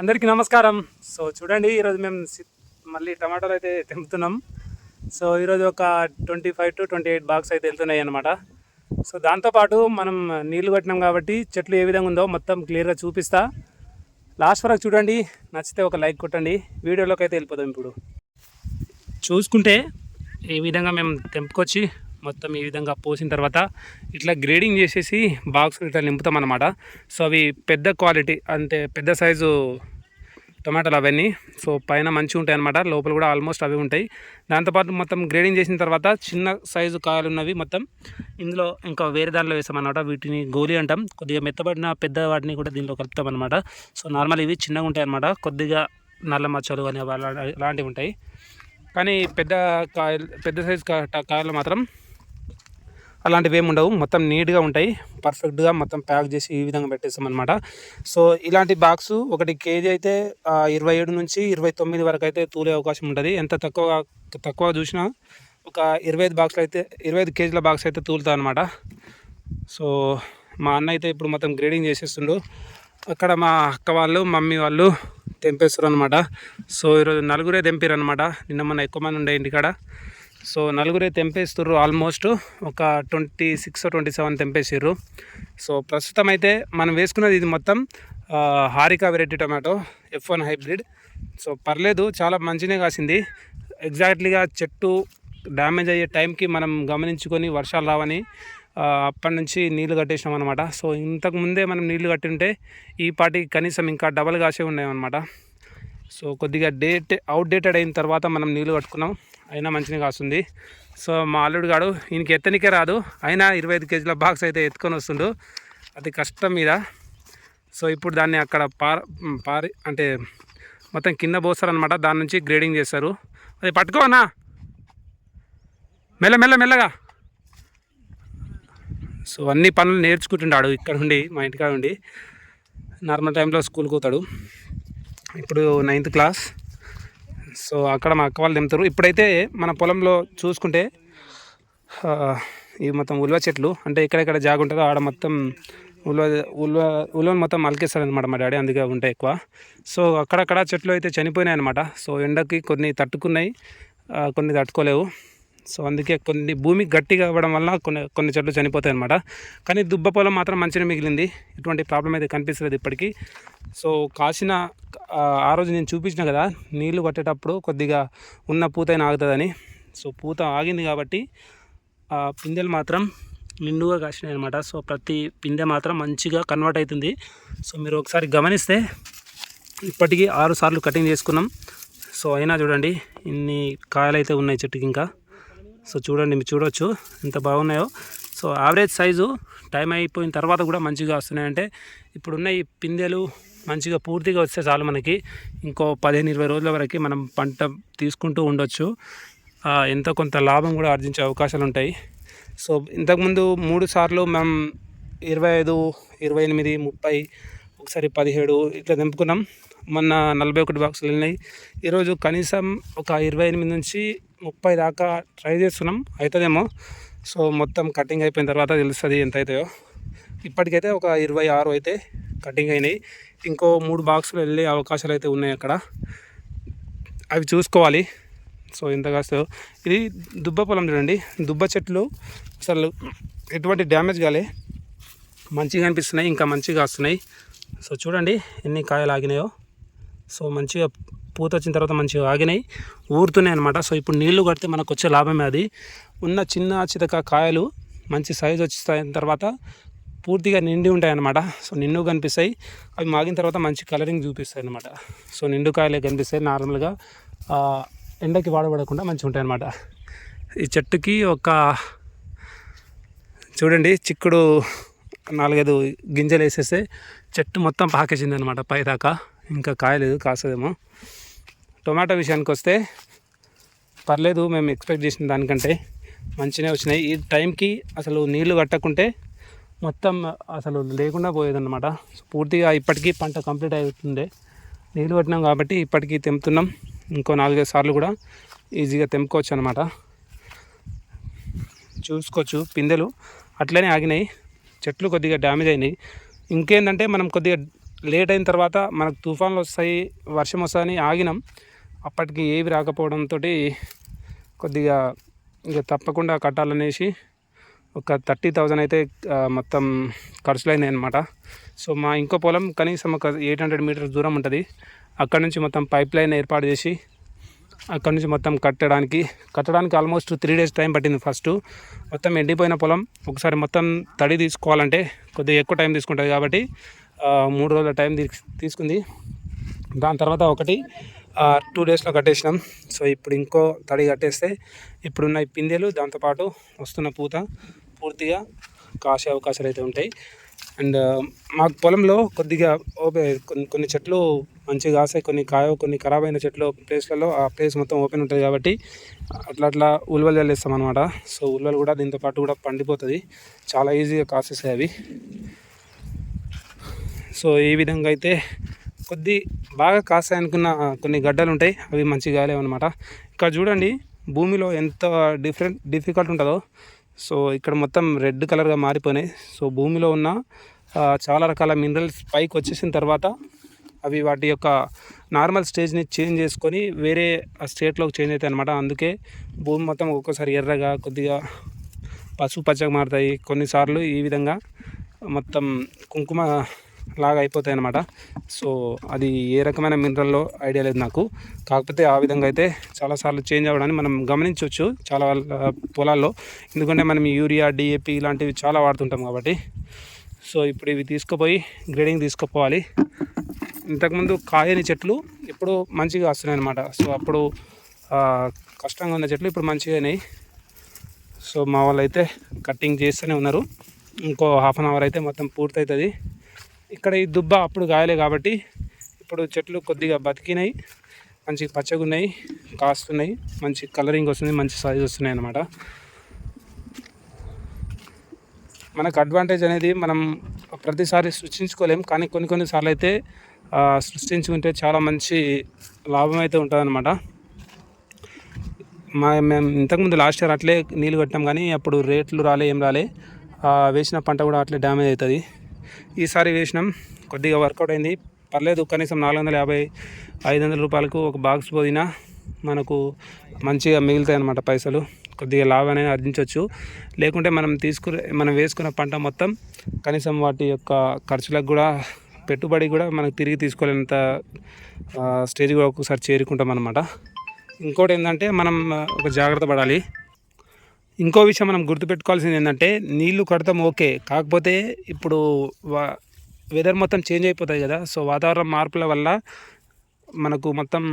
అందరికీ నమస్కారం. సో చూడండి ఈరోజు మేము మళ్ళీ టమాటాలు అయితే తెంపుతున్నాం. సో ఈరోజు ఒక twenty five to twenty eight box అయితే వెళ్తున్నాయి అనమాట సో దాంతోపాటు మనం నీళ్ళు కట్టినాం కాబట్టి చెట్లు ఏ విధంగా ఉందో మొత్తం క్లియర్గా చూపిస్తా. లాస్ట్ వరకు చూడండి నచ్చితే ఒక లైక్ కొట్టండి. వీడియోలోకి అయితే వెళ్ళిపోదాం ఇప్పుడు. చూసుకుంటే ఈ విధంగా మేము తెంపుకొచ్చి మొత్తం ఈ విధంగా పోసిన తర్వాత ఇట్లా గ్రేడింగ్ చేసేసి బాక్స్ ఇట్లా నింపుతాం అన్నమాట. సో అవి పెద్ద క్వాలిటీ అంటే పెద్ద సైజు టొమాటోలు అవన్నీ. సో పైన మంచిగా ఉంటాయి అన్నమాట. లోపల కూడా ఆల్మోస్ట్ అవి ఉంటాయి. దాంతోపాటు మొత్తం గ్రేడింగ్ చేసిన తర్వాత చిన్న సైజు కాయలు ఉన్నవి మొత్తం ఇందులో ఇంకా వేరే దాంట్లో వేసామన్నమాట వీటిని గోలీ అంటాం. కొద్దిగా మెత్తబడిన పెద్ద వాటిని కూడా దీనిలో కలుపుతాం అనమాట సో నార్మల్ ఇవి చిన్నగా ఉంటాయి అన్నమాట. కొద్దిగా నల్ల మచ్చలు కానీ అలాంటివి ఉంటాయి. కానీ పెద్ద కాయలు పెద్ద సైజు కాయలు మాత్రం అలాంటివి ఏమి ఉండవు మొత్తం నీట్గా ఉంటాయి. పర్ఫెక్ట్గా మొత్తం ప్యాక్ చేసి ఈ విధంగా పెట్టేస్తాం అనమాట సో ఇలాంటి బాక్స్ ఒకటి కేజీ అయితే ఇరవై ఏడు నుంచి ఇరవై తొమ్మిది వరకు అయితే తూలే అవకాశం ఉంటుంది. ఎంత తక్కువ తక్కువ చూసినా ఒక ఇరవై ఐదు బాక్స్లు అయితే ఇరవై ఐదు కేజీల బాక్స్ అయితే తూలుతా అనమాట సో మా అన్న అయితే ఇప్పుడు మొత్తం గ్రేడింగ్ చేసేస్తుండు. అక్కడ మా అక్క వాళ్ళు మమ్మీ వాళ్ళు తెంపేస్తారు అనమాట సో ఈరోజు నలుగురే తెంపారు అనమాట నిన్న మొన్న ఎక్కువ మంది ఉండే ఇంటికాడ. సో నలుగురే తెంపేస్తుర్రు ఆల్మోస్ట్ ఒక ట్వంటీ సిక్స్ ట్వంటీ సెవెన్ తెంపేసిర్రు. సో ప్రస్తుతం అయితే మనం వేసుకున్నది ఇది మొత్తం Harika Harika variety tomato F one hybrid. So పర్లేదు చాలా మంచినే కాసింది. ఎగ్జాక్ట్లీగా చెట్టు డ్యామేజ్ అయ్యే టైంకి మనం గమనించుకొని వర్షాలు రావని అప్పటి నుంచి నీళ్ళు కట్టేసినాం అనమాట సో ఇంతకుముందే మనం నీళ్ళు కట్టింటే ఈ పాటికి కనీసం ఇంకా డబల్ కాసే ఉన్నాయన్నమాట సో కొద్దిగా డేట్ అవుట్డేటెడ్ అయిన తర్వాత మనం నీళ్ళు కట్టుకున్నాం. అయినా మంచిగా కాస్తుంది. సో మా అల్లుడు గాడు ఈయనకి ఎత్తనికే రాదు. అయినా ఇరవై ఐదు కేజీల బాక్స్ అయితే ఎత్తుకొని వస్తుండు. అది కష్టం మీద సో ఇప్పుడు దాన్ని అక్కడ పార పారి అంటే మొత్తం కింద పోస్తారనమాట దాని నుంచి గ్రేడింగ్ చేస్తారు. అది పట్టుకోనా మెల్ల మెల్ల మెల్లగా. సో అన్ని పనులు నేర్చుకుంటున్నాడు ఇక్కడ ఉండి మా ఇంటికాడ ఉండి. నార్మల్ టైంలో స్కూల్కి పోతాడు. ఇప్పుడు నైన్త్ క్లాస్ సో అక్కడ మా అక్క వాళ్ళు దింపుతారు ఇప్పుడైతే మన పొలంలో చూసుకుంటే ఇవి మొత్తం ఉల్వ చెట్లు అంటే ఎక్కడెక్కడ జాగ ఉంటుందో ఆడ మొత్తం ఉల్వ ఉల్వ ఉల్వను మొత్తం అలికేస్తారనమాట మా డాడీ అందుకే ఉంటాయి ఎక్కువ. సో అక్కడక్కడ చెట్లు అయితే చనిపోయినాయి అనమాట సో ఎండకి కొన్ని తట్టుకున్నాయి కొన్ని తట్టుకోలేవు. సో అందుకే కొన్ని భూమి గట్టిగా అవ్వడం వల్ల కొన్ని కొన్ని చెట్లు చనిపోతాయి అనమాట కానీ దుబ్బ పొలం మాత్రం మంచిగా మిగిలింది. ఎటువంటి ప్రాబ్లం అయితే కనిపిస్తలేదు ఇప్పటికీ. సో కాసిన ఆ, రోజు నేను చూపించిన కదా నీళ్ళు కట్టేటప్పుడు కొద్దిగా ఉన్న పూత అయినా ఆగుతుందని. సో పూత ఆగింది కాబట్టి ఆ పిందెలు మాత్రం నిండుగా కాసినాయి అనమాట సో ప్రతి పిందె మాత్రం మంచిగా కన్వర్ట్ అవుతుంది. సో మీరు ఒకసారి గమనిస్తే ఇప్పటికీ ఆరు సార్లు కటింగ్ చేసుకున్నాం. సో అయినా చూడండి ఇన్ని కాయలు అయితే ఉన్నాయి చెట్టుకి ఇంకా. సో చూడండి మీరు చూడొచ్చు. ఎంత బాగున్నాయో. సో యావరేజ్ సైజు టైం అయిపోయిన తర్వాత కూడా మంచిగా వస్తున్నాయంటే ఇప్పుడున్న ఈ పిందెలు మంచిగా పూర్తిగా వస్తే చాలు మనకి. ఇంకో పదిహేను ఇరవై రోజుల వరకు మనం పంట తీసుకుంటూ ఉండొచ్చు. ఎంత ఎంతో కొంత లాభం కూడా ఆర్జించే అవకాశాలు ఉంటాయి. సో ఇంతకుముందు మూడు సార్లు మనం ఇరవై ఐదు ఇరవై ఎనిమిది ముప్పై ఒకసారి పదిహేడు ఇట్లా తెంపుకున్నాం. మొన్న నలభై ఒకటి బాక్సులు వెళ్ళినాయి. ఈరోజు కనీసం ఒక ఇరవై ఎనిమిది నుంచి ముప్పై దాకా ట్రై చేస్తున్నాం. అవుతుందేమో సో మొత్తం కటింగ్ అయిపోయిన తర్వాత తెలుస్తుంది ఎంత అవుతాయో ఇప్పటికైతే ఒక ఇరవై ఆరు అయితే కటింగ్ అయినాయి. ఇంకో మూడు బాక్సులు వెళ్ళే అవకాశాలు అయితే ఉన్నాయి అక్కడ. అవి చూసుకోవాలి. సో ఎంత కాస్తో ఇది దుబ్బ పొలం చూడండి. దుబ్బ చెట్లు అసలు ఎటువంటి డ్యామేజ్ కాలే. మంచిగా అనిపిస్తున్నాయి. ఇంకా మంచిగా వస్తున్నాయి సో చూడండి ఎన్ని కాయలు ఆగినాయో. సో మంచిగా పూత వచ్చిన తర్వాత మంచిగా ఆగినాయి ఊరుతున్నాయి అనమాట సో ఇప్పుడు నీళ్ళు కడితే మనకు వచ్చే లాభమే అది. ఉన్న చిన్న చితక కాయలు మంచి సైజు వచ్చిన తర్వాత పూర్తిగా నిండి ఉంటాయి అన్నమాట. సో నిండు కనిపిస్తాయి. అవి మాగిన తర్వాత మంచి కలరింగ్ చూపిస్తాయి అన్నమాట. సో నిండు కాయలే కనిపిస్తాయి నార్మల్గా ఎండకి వాడబడకుండా మంచిగా ఉంటాయి అన్నమాట. ఈ చెట్టుకి ఒక చూడండి చిక్కుడు నాలుగైదు గింజలు వేసేస్తే చెట్టు మొత్తం పాకేసింది అనమాట పైదాకా ఇంకా కాయలేదు కాసేదేమో టొమాటో విషయానికి వస్తే పర్లేదు మేము ఎక్స్పెక్ట్ చేసిన దానికంటే మంచిగా వచ్చినాయి. ఈ టైంకి అసలు నీళ్ళు కట్టకుంటే మొత్తం అసలు లేకుండా పోయేదన్నమాట. పూర్తిగా ఇప్పటికీ పంట కంప్లీట్ అవుతుండే నీళ్ళు కట్టినాం కాబట్టి ఇప్పటికీ తెంపుతున్నాం. ఇంకో నాలుగైదు సార్లు కూడా ఈజీగా తెంపుకోవచ్చు అనమాట చూసుకోవచ్చు పిందెలు అట్లనే ఆగినాయి. చెట్లు కొద్దిగా డ్యామేజ్ అయినాయి. ఇంకేంటంటే మనం కొద్దిగా లేట్ అయిన తర్వాత మనకు తుఫాన్లు వస్తాయి వర్షం వస్తాయని ఆగినాం. అప్పటికి ఏవి రాకపోవడంతో కొద్దిగా ఇక తప్పకుండా కట్టాలనేసి ఒక థర్టీ థౌజండ్ అయితే మొత్తం ఖర్చులు అయినాయి అనమాట సో మా ఇంకో పొలం కనీసం ఒక ఎయిట్ హండ్రెడ్ మీటర్స్ దూరం ఉంటుంది. అక్కడ నుంచి మొత్తం పైప్ లైన్ ఏర్పాటు చేసి అక్కడ నుంచి మొత్తం కట్టడానికి కట్టడానికి ఆల్మోస్ట్ త్రీ డేస్ టైం పట్టింది ఫస్ట్. మొత్తం ఎండిపోయిన పొలం ఒకసారి మొత్తం తడి తీసుకోవాలంటే కొద్దిగా ఎక్కువ టైం తీసుకుంటుంది కాబట్టి మూడు రోజుల టైం తీసుకుంది. దాని తర్వాత ఒకటి టూ డేస్లో కట్టేసినాం. సో ఇప్పుడు ఇంకో తడి కట్టేస్తే ఇప్పుడున్న ఈ పిందెలు దాంతోపాటు వస్తున్న పూత పూర్తిగా కాసే అవకాశాలు అయితే ఉంటాయి. అండ్ మాకు పొలంలో కొద్దిగా ఓపెన్ కొన్ని కొన్ని చెట్లు మంచిగా కాసాయి. కొన్ని కాయవు కొన్ని ఖరాబ్ అయిన చెట్లు ప్లేస్లలో ఆ ప్లేస్ మొత్తం ఓపెన్ ఉంటుంది కాబట్టి అట్లా అట్లా ఉల్వలు చల్లేస్తాం అనమాట సో ఉల్వలు కూడా దీంతో పాటు కూడా పండిపోతుంది. చాలా ఈజీగా కాసేస్తాయి అవి. సో ఈ విధంగా అయితే కొద్ది బాగా కాస్తాయి అనుకున్న కొన్ని గడ్డలు ఉంటాయి అవి మంచి కాలేవు అనమాట ఇక్కడ చూడండి భూమిలో ఎంత డిఫరెంట్ డిఫికల్ట్ ఉంటుందో. సో ఇక్కడ మొత్తం రెడ్ కలర్గా మారిపోయినాయి. సో భూమిలో ఉన్న చాలా రకాల మినరల్స్ పైకి వచ్చేసిన తర్వాత అవి వాటి యొక్క నార్మల్ స్టేజ్ని చేంజ్ చేసుకొని వేరే స్టేట్లోకి చేంజ్ అవుతాయి అనమాట అందుకే భూమి మొత్తం ఒక్కొక్కసారి ఎర్రగా కొద్దిగా పసుపు పచ్చగా మారుతాయి. కొన్నిసార్లు ఈ విధంగా మొత్తం కుంకుమ లాగా అయిపోతాయి అనమాట సో అది ఏ రకమైన మినరల్లో ఐడియా లేదు నాకు. కాకపోతే ఆ విధంగా అయితే చాలాసార్లు చేంజ్ అవ్వడాన్ని మనం గమనించవచ్చు చాలా వాళ్ళ పొలాల్లో. ఎందుకంటే మనం యూరియా డిఏపి ఇలాంటివి చాలా వాడుతుంటాం కాబట్టి. సో ఇప్పుడు ఇవి తీసుకుపోయి గ్రేడింగ్ తీసుకుపోవాలి. ఇంతకుముందు కాయని చెట్లు ఇప్పుడు మంచిగా వస్తున్నాయి అనమాట సో అప్పుడు కష్టంగా ఉన్న చెట్లు ఇప్పుడు మంచిగా అయినాయి. సో మా వాళ్ళు అయితే కటింగ్ చేస్తూనే ఉన్నారు. ఇంకో హాఫ్ అన్ అవర్ అయితే మొత్తం పూర్తవుతుంది ఇక్కడ ఈ దుబ్బ అప్పుడు కాయలే కాబట్టి ఇప్పుడు చెట్లు కొద్దిగా బతికినాయి మంచి పచ్చగా ఉన్నాయి కాస్తున్నాయి మంచి కలరింగ్ వస్తుంది మంచి సైజ్ వస్తున్నాయి అన్నమాట. మనకు అడ్వాంటేజ్ అనేది మనం ప్రతిసారి సృష్టించుకోలేం కానీ కొన్ని కొన్నిసార్లు అయితే సృష్టించుకుంటే చాలా మంచి లాభం అయితే ఉంటుందన్నమాట. మా మేము ఇంతకుముందు లాస్ట్ ఇయర్ అట్లే నీళ్ళు కట్టాం కానీ అప్పుడు రేట్లు రాలే ఏం రాలే. వేసిన పంట కూడా అట్లే డ్యామేజ్ అవుతుంది. ఈసారి వేసినాం. కొద్దిగా వర్కౌట్ అయింది. పర్లేదు కనీసం నాలుగు వందల యాభై ఐదు వందల రూపాయలకు ఒక బాక్స్ పోయినా మనకు మంచిగా మిగులుతాయి అన్నమాట పైసలు. కొద్దిగా లాభం అనేది ఆర్జించవచ్చు లేకుంటే మనం తీసుకునే మనం వేసుకున్న పంట మొత్తం కనీసం వాటి యొక్క ఖర్చులకు కూడా పెట్టుబడి కూడా మనకు తిరిగి తీసుకోలేనంత స్టేజ్ కూడా ఒక్కొక్కసారి చేరుకుంటాం అనమాట ఇంకోటి ఏంటంటే మనం ఒక జాగ్రత్త పడాలి. ఇంకో విషయం మనం గుర్తుపెట్టుకోవాల్సింది ఏంటంటే నీళ్ళు కడతాం ఓకే కాకపోతే ఇప్పుడు వా వెదర్ మొత్తం చేంజ్ అయిపోతాయి కదా సో వాతావరణ మార్పుల వల్ల మనకు మొత్తం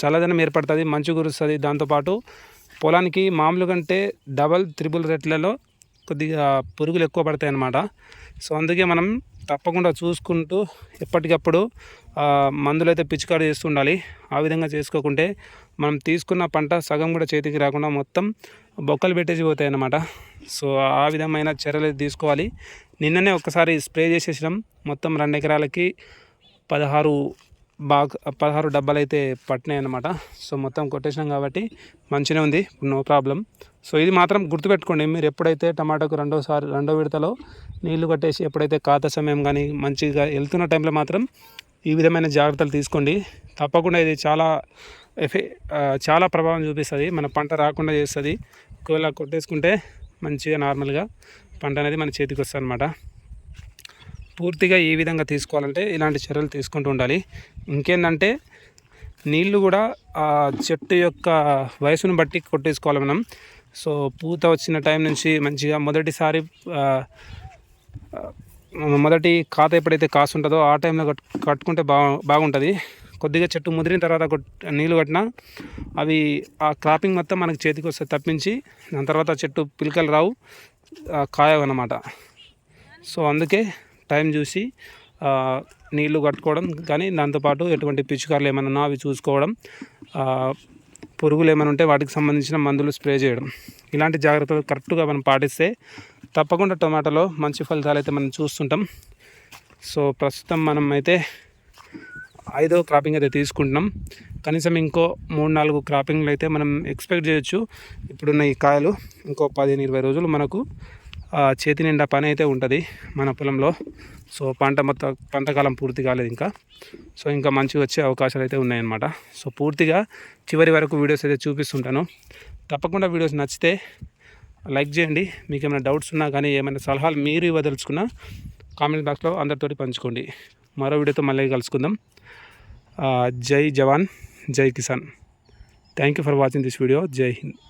చల్లదనం ఏర్పడుతుంది మంచు కురుస్తుంది. దాంతోపాటు పొలానికి మామూలు కంటే డబల్ త్రిబుల్ రేట్లలో కొద్దిగా పురుగులు ఎక్కువ పడతాయి అన్నమాట సో అందుకే మనం తప్పకుండా చూసుకుంటూ ఎప్పటికప్పుడు మందులు అయితే పిచికారి చేస్తూ ఉండాలి ఆ విధంగా చేసుకోకుంటే మనం తీసుకున్న పంట సగం కూడా చేతికి రాకుండా మొత్తం బొక్కలు పెట్టేసి పోతాయి అన్నమాట సో ఆ విధమైన చర్యలు తీసుకోవాలి. నిన్ననే ఒకసారి స్ప్రే చేసేసినాం. మొత్తం రెండు ఎకరాలకి పదహారు బాగ్ పదహారు డబ్బాలు అయితే పట్టినాయి అనమాట సో మొత్తం కొట్టేసినాం కాబట్టి మంచిగా ఉంది. నో ప్రాబ్లం సో ఇది మాత్రం గుర్తుపెట్టుకోండి. మీరు ఎప్పుడైతే టమాటాకు రెండోసారి రెండో విడతలో నీళ్ళు కట్టేసి ఎప్పుడైతే కాత సమయం కానీ మంచిగా వెళ్తున్న టైంలో మాత్రం ఈ విధమైన జాగ్రత్తలు తీసుకోండి. తప్పకుండా ఇది చాలా ఎఫె చాలా ప్రభావం చూపిస్తుంది. మన పంట రాకుండా చేస్తుంది. ఒకవేళ కొట్టేసుకుంటే మంచిగా నార్మల్గా పంట అనేది మన చేతికి వస్తుంది అనమాట పూర్తిగా ఏ విధంగా తీసుకోవాలంటే ఇలాంటి చర్యలు తీసుకుంటూ ఉండాలి. ఇంకేంటంటే నీళ్ళు కూడా ఆ చెట్టు యొక్క వయసును బట్టి కొట్టేసుకోవాలి మనం. సో పూత వచ్చిన టైం నుంచి మంచిగా మొదటిసారి మొదటి కాత ఎప్పుడైతే కాసు ఉంటుందో ఆ టైంలో కట్ కట్టుకుంటే బాగు బాగుంటుంది. కొద్దిగా చెట్టు ముదిరిన తర్వాత కొట్ నీళ్ళు కట్టినా అవి ఆ క్రాపింగ్ మొత్తం మనకి చేతికి వస్తే తప్పించి దాని తర్వాత చెట్టు పిలకలు రావు కాయవన్నమాట. కాయవు సో అందుకే టైం చూసి నీళ్ళు కట్టుకోవడం కానీ దాంతోపాటు ఎటువంటి పిచ్చుకారులు ఏమైనా ఉన్నా అవి చూసుకోవడం పురుగులు ఏమైనా ఉంటే వాటికి సంబంధించిన మందులు స్ప్రే చేయడం. ఇలాంటి జాగ్రత్తలు కరెక్ట్గా మనం పాటిస్తే తప్పకుండా టొమాటోలో మంచి ఫలితాలు అయితే మనం చూస్తుంటాం. సో ప్రస్తుతం మనం అయితే ఐదో క్రాపింగ్ అయితే తీసుకుంటున్నాం. కనీసం ఇంకో మూడు నాలుగు క్రాపింగ్లు అయితే మనం ఎక్స్పెక్ట్ చేయొచ్చు. ఇప్పుడున్న ఈ కాయలు ఇంకో పదిహేను ఇరవై రోజులు మనకు చేతి నిండా పని అయితే ఉంటుంది మన పొలంలో. సో పంట మొత్తం పంటకాలం పూర్తి కాలేదు ఇంకా. సో ఇంకా మంచిగా వచ్చే అవకాశాలు అయితే ఉన్నాయన్నమాట. సో పూర్తిగా చివరి వరకు వీడియోస్ అయితే చూపిస్తుంటాను. తప్పకుండా వీడియోస్ నచ్చితే లైక్ చేయండి. మీకు ఏమైనా డౌట్స్ ఉన్నా కానీ ఏమైనా సలహాలు మీరు ఇవ్వదలుచుకున్నా కామెంట్ బాక్స్లో అందరితోటి పంచుకోండి. మరో వీడియోతో మళ్ళీ కలుసుకుందాం. జై జవాన్ జై Kisan. Thank you for watching this video జై హింద్